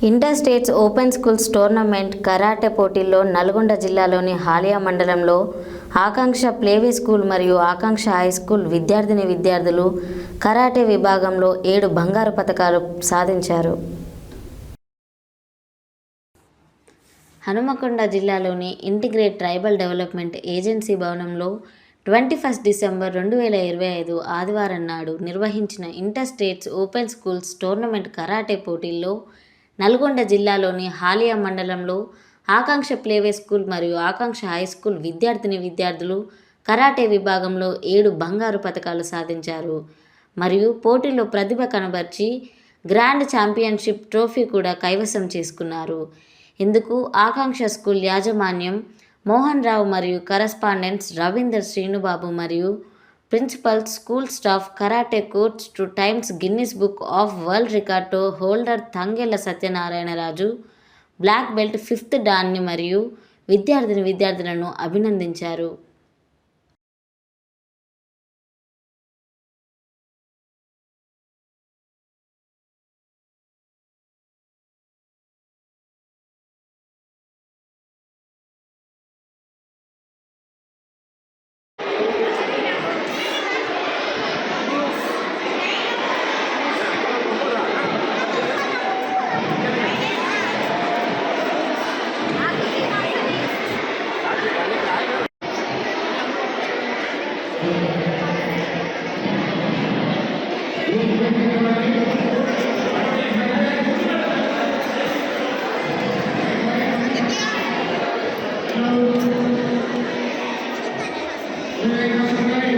Inter states open schools tournament karate పోటీల్లో నల్గొండ జిల్లాలోని హాలియా మండలంలో ఆకాంక్ష ప్లేవే స్కూల్ మరియు ఆకాంక్ష హై స్కూల్ విద్యార్థిని విద్యార్థులు కరాటే విభాగంలో ఏడు బంగారు పథకాలు సాధించారు. హనుమకొండ జిల్లాలోని ఇంటిగ్రేట్ ట్రైబల్ డెవలప్మెంట్ ఏజెన్సీ భవనంలో ట్వంటీ ఫస్ట్ డిసెంబర్ రెండు వేల ఇరవై ఐదు ఆదివారం నాడు నిర్వహించిన inter states open schools tournament karate పోటీల్లో నల్గొండ జిల్లాలోని హాలియా మండలంలో ఆకాంక్ష ప్లేవే స్కూల్ మరియు ఆకాంక్ష హై స్కూల్ విద్యార్థిని విద్యార్థులు కరాటే విభాగంలో ఏడు బంగారు పథకాలు సాధించారు. మరియు పోటీలో ప్రతిభ కనబర్చి గ్రాండ్ ఛాంపియన్షిప్ ట్రోఫీ కూడా కైవసం చేసుకున్నారు. ఇందుకు ఆకాంక్ష స్కూల్ యాజమాన్యం మోహన్ రావు మరియు కరస్పాండెంట్స్ రవీందర్ శ్రీనుబాబు మరియు principal school staff karate coach two times Guinness book of world record holder Tangella Satyanarayanaraju black belt fifth డాన్ని మరియు విద్యార్థిని విద్యార్థులను అభినందించారు.